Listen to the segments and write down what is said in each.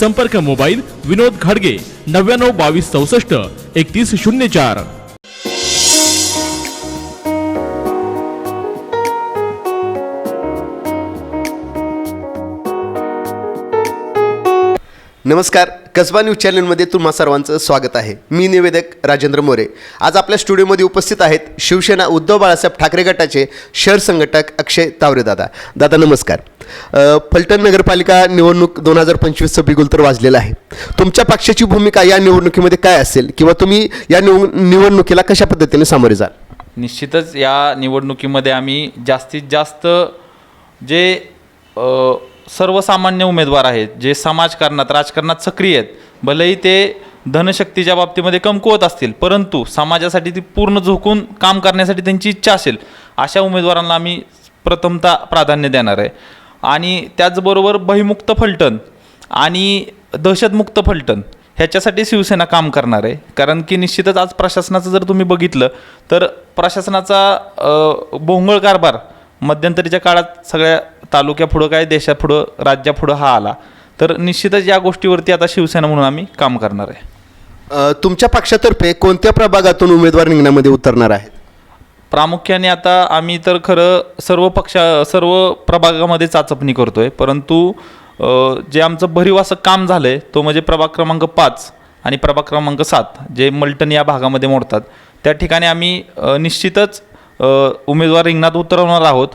संपर्क मोबाईल विनोद घाडगे नव्याण्णव बावीस चौसष्ट एकतीस शून्य चार. नमस्कार. कसबा न्यूज चॅनलमध्ये तुम्हा सर्वांचं स्वागत आहे. मी निवेदक राजेंद्र मोरे. आज आपल्या स्टुडिओमध्ये उपस्थित आहेत शिवसेना उद्धव बाळासाहेब ठाकरे गटाचे शहर संघटक अक्षय तावरे दादा. दादा नमस्कार. फलटण नगरपालिका निवडणूक दोन हजार पंचवीसचं बिगुल तर वाजलेलं आहे. तुमच्या पक्षाची भूमिका या निवडणुकीमध्ये काय असेल किंवा तुम्ही या निव निवडणुकीला कशा पद्धतीने सामोरे जाल? निश्चितच या निवडणुकीमध्ये आम्ही जास्तीत जास्त जे सर्वसामान्य उमेदवार आहेत जे समाजकारणात राजकारणात सक्रिय आहेत. भलेही ते धनशक्तीच्या बाबतीमध्ये कमकुवत असतील परंतु समाजासाठी ती पूर्ण झोकून काम करण्यासाठी त्यांची इच्छा असेल अशा उमेदवारांना आम्ही प्रथमतः प्राधान्य देणार आहे. आणि त्याचबरोबर बहिमुक्त फलटण आणि दहशतमुक्त फलटण ह्याच्यासाठी शिवसेना काम करणार आहे. कारण की निश्चितच आज प्रशासनाचं जर तुम्ही बघितलं तर प्रशासनाचा भोंगळ कारभार मध्यंतरीच्या काळात सगळ्या तालुक्यापुढं काय देशापुढं राज्यापुढं हा आला. तर निश्चितच या गोष्टीवरती आता शिवसेना म्हणून आम्ही काम करणार आहे. अ, तुमच्या पक्षातर्फे कोणत्या प्रभागातून उमेदवार रिंगणामध्ये उतरणार आहेत? प्रामुख्याने आता आम्ही तर खरं सर्व पक्षा सर्व प्रभागामध्ये चाचपणी करतोय. परंतु अ, जे आमचं भरीव असं काम झालं आहे तो म्हणजे प्रभाग क्रमांक पाच आणि प्रभाग क्रमांक सात जे मल्टन या भागामध्ये मोडतात. त्या ठिकाणी आम्ही अ, निश्चितच अ, उमेदवार रिंगणात उतरवणार आहोत.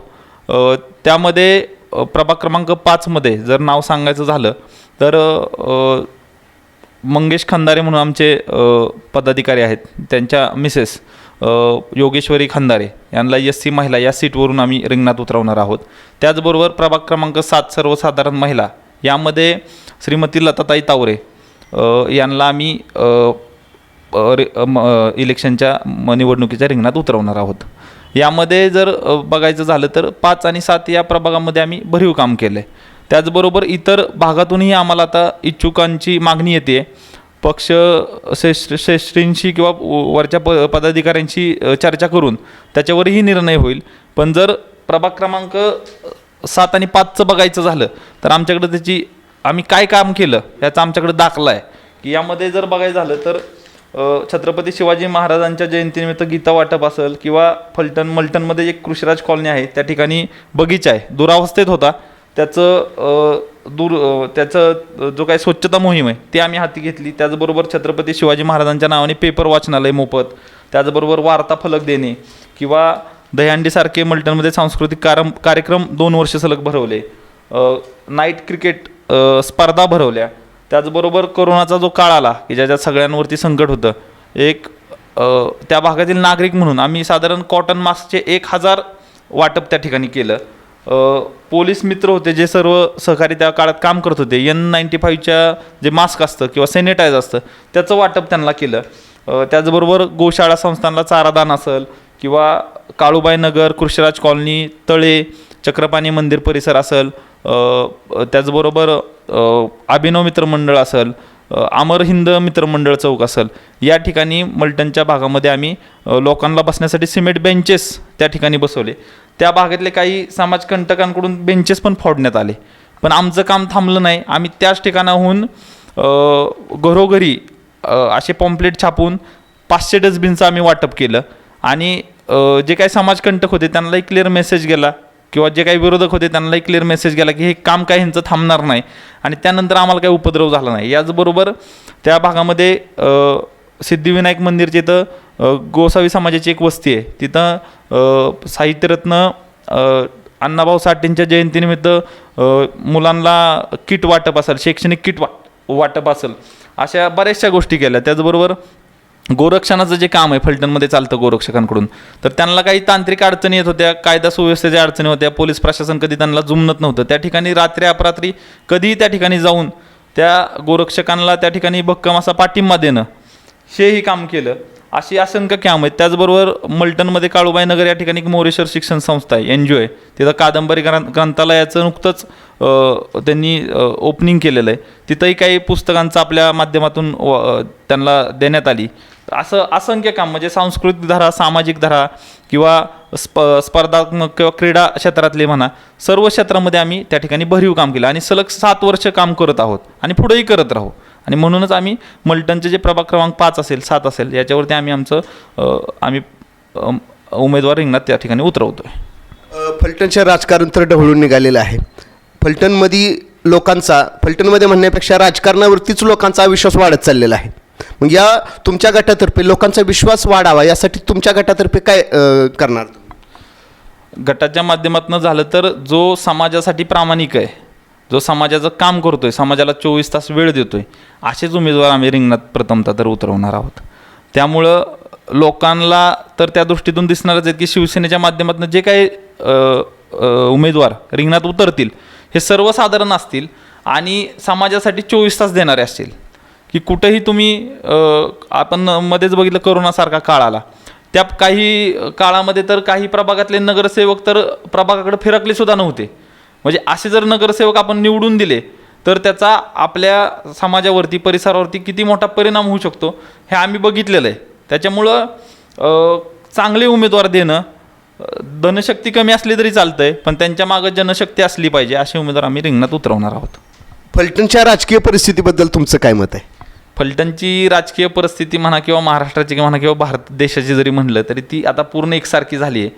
त्यामध्ये प्रभाग क्रमांक पाचमध्ये जर नाव सांगायचं झालं तर मंगेश खंदारे म्हणून आमचे पदाधिकारी आहेत. त्यांच्या मिसेस योगेश्वरी खंदारे. यांना एस सी महिला या सीटवरून आम्ही रिंगणात उतरवणार आहोत. त्याचबरोबर प्रभाग क्रमांक सात सर्वसाधारण महिला. यामध्ये श्रीमती लताताई तावरे यांना आम्ही म- इलेक्शनच्या म- निवडणुकीच्या रिंगणात उतरवणार आहोत. यामध्ये जर बघायचं झालं तर पाच आणि सात या प्रभागामध्ये आम्ही भरीव काम केलं आहे त्याचबरोबर इतर भागातूनही आम्हाला आता इच्छुकांची मागणी येते पक्ष श्रेष्ठ श्रेष्ठींशी किंवा व- वरच्या प पदाधिकाऱ्यांशी चर्चा करून त्याच्यावरही निर्णय होईल. पण जर प्रभाग क्रमांक सात आणि पाचचं बघायचं झालं तर आमच्याकडे त्याची आम्ही काय काम केलं याचा आमच्याकडे दाखला आहे. की यामध्ये जर बघायचं झालं तर छत्रपती शिवाजी महाराजांच्या जयंतीनिमित्त गीता वाटप असेल किंवा फलटण मलटणमध्ये एक कृषीराज कॉलनी आहे त्या ठिकाणी बगीचा आहे. दुरावस्थेत होता. त्याचं दूर त्याचं जो काही स्वच्छता मोहीम आहे ती आम्ही हाती घेतली. त्याचबरोबर छत्रपती शिवाजी महाराजांच्या नावाने पेपर वाचनालय मोफत त्याचबरोबर वार्ता फलक देणे किंवा दहीहंडीसारखे मल्टनमध्ये सांस्कृतिक कारम कार्यक्रम दोन वर्ष सलग भरवले. नाईट क्रिकेट स्पर्धा भरवल्या. त्याचबरोबर कोरोनाचा जो काळ आला की ज्याच्यात सगळ्यांवरती संकट होतं एक त्या भागातील नागरिक म्हणून आम्ही साधारण कॉटन मास्कचे एक हजार वाटप त्या ठिकाणी केलं. पोलीस मित्र होते जे सर्व सहकारी त्या काळात काम करत होते एन नाईन्टी फाईव्हच्या जे मास्क असतं किंवा सॅनिटाईज असतं त्याचं वाटप त्यांना केलं. त्याचबरोबर गोशाळा संस्थांना चारादान असेल किंवा काळूबाई नगर कृषीराज कॉलनी तळे चक्रपाणी मंदिर परिसर असेल त्याचबरोबर अभिनव मित्रमंडळ असेल अमर हिंद मित्रमंडळ चौक असेल या ठिकाणी मल्टनच्या भागामध्ये आम्ही लोकांना बसण्यासाठी सिमेंट बेंचेस त्या ठिकाणी बसवले. त्या भागातले काही समाजकंटकांकडून बेंचेस पण फोडण्यात आले. पण आमचं काम थांबलं नाही. आम्ही त्याच ठिकाणाहून घरोघरी असे पॉम्पलेट छापून पाचशे डस्टबिनचं आम्ही वाटप केलं. आणि जे काही समाजकंटक होते त्यांना एक क्लिअर मेसेज गेला किंवा जे काही विरोधक होते त्यांनाही क्लिअर मेसेज गेला की हे काम काय ह्यांचं थांबणार नाही. आणि त्यानंतर आम्हाला काही उपद्रव झाला नाही. याचबरोबर त्या भागामध्ये सिद्धिविनायक मंदिरच्या इथं गोसावी समाजाची एक वस्ती आहे. तिथं साहित्यरत्न अण्णाभाऊ साठेंच्या जयंतीनिमित्त मुलांना किट वाटप असेल शैक्षणिक किट वा वाटप असेल अशा बऱ्याचशा गोष्टी केल्या. त्याचबरोबर गोरक्षणाचं जे काम आहे फलटणमध्ये चालतं गोरक्षकांकडून तर त्यांना काही तांत्रिक अडचणी येत होत्या कायदा सुव्यवस्थेच्या अडचणी होत्या पोलीस प्रशासन कधी त्यांना जुमनत नव्हतं. त्या ठिकाणी रात्री अपरात्री कधीही त्या ठिकाणी जाऊन त्या गोरक्षकांना त्या ठिकाणी भक्कम असा पाठिंबा देणं हेही काम केलं. अशी असंख्य काम आहेत. त्याचबरोबर मल्टनमध्ये काळूबाई नगर या ठिकाणी एक मोरेश्वर शिक्षण संस्था आहे एन जी ओ आहे. तिथं कादंबरी ग्रंथ ग्रंथालयाचं नुकतंच त्यांनी ओपनिंग केलेलं आहे. तिथंही काही पुस्तकांचं आपल्या माध्यमातून व- त्यांना देण्यात आली. असं असंख्य काम म्हणजे सांस्कृतिक धारा सामाजिक धारा किंवा स्प स्पर्धात्मक किंवा क्रीडा क्षेत्रातले म्हणा सर्व क्षेत्रामध्ये आम्ही त्या ठिकाणी भरीव काम केलं आणि सलग सात वर्ष काम करत आहोत आणि पुढेही करत राहू. आणि म्हणूनच आम्ही मल्टनचे जे प्रभाग क्रमांक पाच असेल सात असेल याच्यावरती आम्ही आमचं आम्ही उमेदवार रिंगणात त्या ठिकाणी उतरवतो आहे फलटणचे राजकारण तर ढवळून निघालेलं आहे. फलटणमध्ये लोकांचा फलटणमध्ये म्हणण्यापेक्षा राजकारणावरतीच लोकांचा विश्वास वाढत चाललेला आहे. मग या तुमच्या गटातर्फे लोकांचा विश्वास वाढावा यासाठी तुमच्या गटातर्फे काय अ, करणार? गटाच्या माध्यमातून झालं तर जो समाजासाठी प्रामाणिक आहे जो समाजाचं काम करतोय समाजाला चोवीस तास वेळ देतोय असेच उमेदवार आम्ही रिंगणात प्रथमतः तर उतरवणार आहोत. त्यामुळं लोकांना तर त्या दृष्टीतून दिसणारच आहेत की शिवसेनेच्या माध्यमातून जे काही अ, अ, उमेदवार रिंगणात उतरतील हे सर्वसाधारण असतील आणि समाजासाठी चोवीस तास देणारे असतील. की कुठेही तुम्ही आपण मध्येच बघितलं करोनासारखा काळ आला. त्या काही काळामध्ये तर काही प्रभागातले नगरसेवक तर प्रभागाकडे फिरकले सुद्धा नव्हते. म्हणजे असे जर नगरसेवक आपण निवडून दिले तर त्याचा आपल्या समाजावरती परिसरावरती किती मोठा परिणाम होऊ शकतो हे आम्ही बघितलेलं आहे. त्याच्यामुळं चांगले उमेदवार देणं धनशक्ती कमी असली तरी चालतं आहे पण त्यांच्या मागं जनशक्ती असली पाहिजे असे उमेदवार आम्ही रिंगणात उतरवणार आहोत. फलटणच्या राजकीय परिस्थितीबद्दल तुमचं काय मत आहे? फलटणची राजकीय परिस्थिती म्हणा किंवा महाराष्ट्राची म्हणा किंवा भारत देशाची जरी म्हणलं तरी ती आता पूर्ण एकसारखी झाली आहे.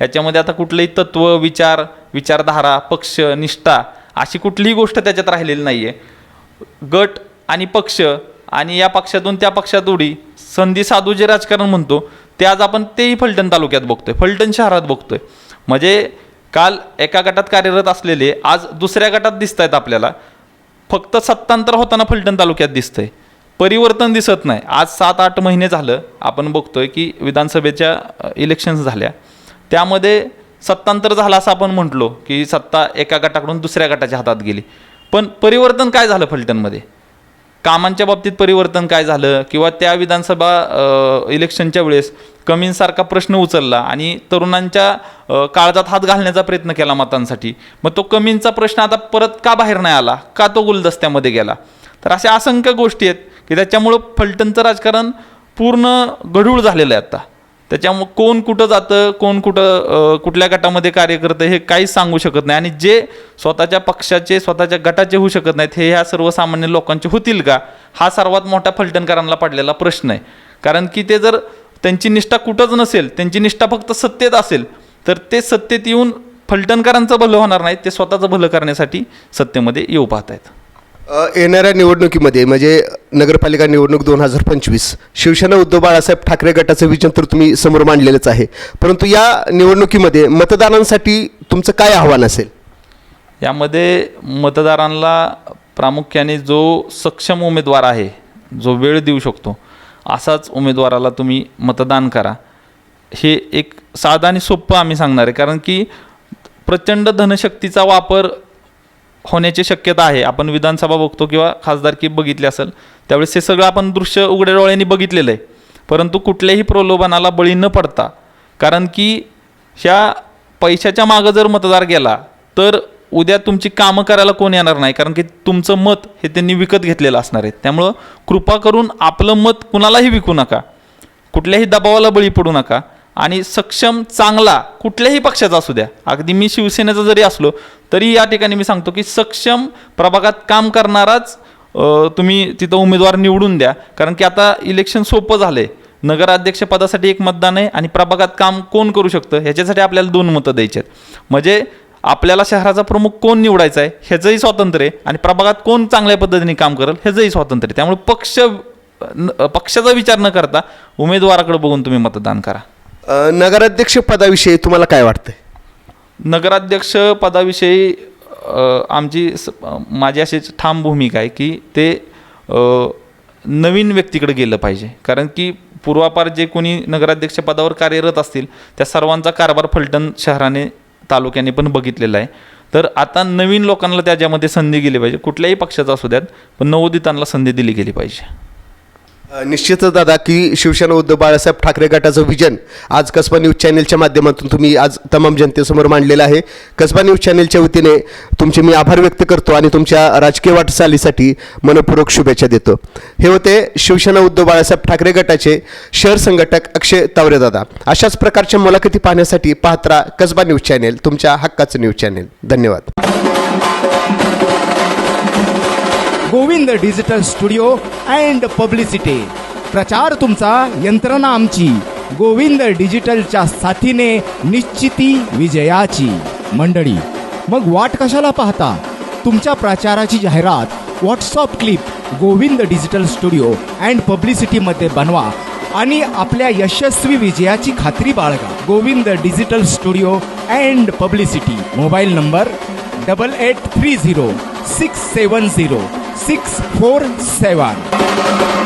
याच्यामध्ये आता कुठलंही तत्व विचार विचारधारा पक्ष निष्ठा अशी कुठलीही गोष्ट त्याच्यात राहिलेली नाही आहे गट आणि पक्ष आणि या पक्षातून त्या पक्षात उडी संधी साधू जे राजकारण म्हणतो ते आज आपण तेही फलटण तालुक्यात बघतोय फलटण शहरात बघतोय. म्हणजे काल एका गटात कार्यरत असलेले आज दुसऱ्या गटात दिसत आहेत आपल्याला. फक्त सत्तांतर होताना फलटण तालुक्यात दिसतंय. परिवर्तन दिसत नाही. आज सात आठ महिने झालं आपण बघतोय की विधानसभेच्या इलेक्शन्स झाल्या. त्यामध्ये सत्तांतर झालं असं आपण म्हटलो की सत्ता एका गटाकडून दुसऱ्या गटाच्या हातात गेली. पण परिवर्तन काय झालं फलटणमध्ये? कामांच्या बाबतीत परिवर्तन काय झालं? किंवा त्या विधानसभा इलेक्शनच्या वेळेस कमींसारखा प्रश्न उचलला आणि तरुणांच्या काळजात हात घालण्याचा प्रयत्न केला मतांसाठी. मग तो कमींचा प्रश्न आता परत का बाहेर नाही आला? का तो गुलदस्त्यामध्ये गेला? तर अशा असंख्य गोष्टी आहेत. की त्याच्यामुळं फलटणचं राजकारण पूर्ण गढूळ झालेलं आहे आता. त्याच्यामुळं कोण कुठं जातं कोण कुठं कुठल्या गटामध्ये कार्य करतं हे काहीच सांगू शकत नाही. आणि जे स्वतःच्या पक्षाचे स्वतःच्या गटाचे होऊ शकत नाहीत हे ह्या सर्वसामान्य लोकांचे होतील का? हा सर्वात मोठा फलटणकरांना पडलेला प्रश्न आहे. कारण की ते जर त्यांची निष्ठा कुठंच नसेल त्यांची निष्ठा फक्त सत्तेत असेल तर ते सत्तेत येऊन फलटणकरांचं भलं होणार नाही ते स्वतःचं भलं करण्यासाठी सत्तेमध्ये येऊ पाहत आहेत येणाऱ्या निवडणुकीमध्ये म्हणजे नगरपालिका निवडणूक दोन हजार पंचवीस शिवसेना उद्धव बाळासाहेब ठाकरे गटाचं विजन तर तुम्ही समोर मांडलेलंच आहे. परंतु या निवडणुकीमध्ये मतदारांसाठी तुमचं काय आव्हान असेल? यामध्ये मतदारांना प्रामुख्याने जो सक्षम उमेदवार आहे जो वेळ देऊ शकतो असाच उमेदवाराला तुम्ही मतदान करा. हे एक साधं आणि सोपं आम्ही सांगणार आहे. कारण की प्रचंड धनशक्तीचा वापर होण्याची शक्यता आहे. आपण विधानसभा बघतो किंवा खासदारकी बघितली असेल त्यावेळेस हे सगळं आपण दृश्य उघड्या डोळ्यांनी बघितलेलं आहे. परंतु कुठल्याही प्रलोभनाला बळी न पडता कारण की ह्या पैशाच्या मागं जर मतदार गेला तर उद्या तुमची कामं करायला कोण येणार नाही कारण की तुमचं मत हे त्यांनी विकत घेतलेलं असणार आहे. त्यामुळं कृपा करून आपलं मत कुणालाही विकू नका. कुठल्याही दबावाला बळी पडू नका. आणि सक्षम चांगला कुठल्याही पक्षाचा असू द्या. अगदी मी शिवसेनेचा जरी असलो तरी या ठिकाणी मी सांगतो की सक्षम प्रभागात काम करणाराच तुम्ही तिथं उमेदवार निवडून द्या. कारण की आता इलेक्शन सोपं झालं आहे नगराध्यक्षपदासाठी एक मतदान आहे आणि प्रभागात काम कोण करू शकतं? ह्याच्यासाठी आपल्याला दोन मतं द्यायची आहेत. म्हणजे आपल्याला शहराचा प्रमुख कोण निवडायचा आहे? ह्याचंही स्वातंत्र्य आहे. आणि प्रभागात कोण चांगल्या पद्धतीने काम करेल? ह्याचंही स्वातंत्र्य आहे. त्यामुळे पक्ष न- पक्षाचा विचार न करता उमेदवाराकडे बघून तुम्ही मतदान करा. नगराध्यक्ष पदाविषयी तुम्हाला काय वाटतंय? नगराध्यक्ष पदाविषयी आमची स- माझी अशीच ठाम भूमिका आहे की ते नवीन व्यक्तीकडे गेलं पाहिजे. कारण की पूर्वापार जे कोणी नगराध्यक्ष पदावर कार्यरत असतील त्या सर्वांचा कारभार फलटण शहराने तालुक्याने पण बघितलेला आहे. तर आता नवीन लोकांना त्याच्यामध्ये संधी गेली पाहिजे. कुठल्याही पक्षाचा असू द्यात पण नवोदितांना संधी दिली गेली पाहिजे. निश्चितच दादा की शिवसेना उद्धव बाळासाहेब ठाकरे गटाचं विजन आज कसबा न्यूज चॅनेलच्या माध्यमातून तुम्ही आज तमाम जनतेसमोर मांडलेलं आहे. कसबा न्यूज चॅनेलच्या वतीने तुमचे मी आभार व्यक्त करतो आणि तुमच्या राजकीय वाटचालीसाठी मनपूर्वक शुभेच्छा देतो. हे होते शिवसेना उद्धव बाळासाहेब ठाकरे गटाचे शहर संघटक अक्षय तावरे दादा. अशाच प्रकारच्या मुलाखती पाहण्यासाठी पाहत कसबा न्यूज चॅनेल तुमच्या हक्काचं न्यूज चॅनेल. धन्यवाद. Govind digital studio and publicity प्रचार तुमचा यंत्रणा आमची. गोविंद डिजिटलच्या साथीने निश्चिती विजयाची. मंडळी मग वाट कशाला पाहता? तुमच्या प्रचाराची जाहिरात WhatsApp clip Govind digital studio and पब्लिसिटीमध्ये बनवा आणि आपल्या यशस्वी विजयाची खात्री बाळगा. Govind digital studio and publicity mobile number double eight three zero six seven zero six four seven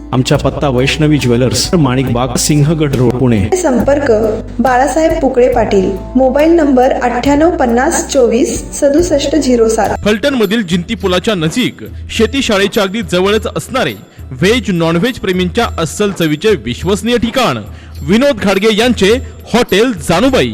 आमचा पत्ता वैष्णवी ज्वेलर्स माणिक बाग सिंहगड रोड पुणे. संपर्क बाळासाहेब पुकळे पाटील. मोबाईल नंबर अठ्ठ्याण्णव पन्नास चोवीस सदुसष्ट झिरो सात. फलटण मधील जिंती पुलाच्या नजीक शेती शाळेच्या अगदी जवळच असणारे व्हेज नॉन व्हेज प्रेमींच्या अस्सल चवीचे विश्वसनीय ठिकाण. विनोद घाडगे यांचे हॉटेल जानुबाई.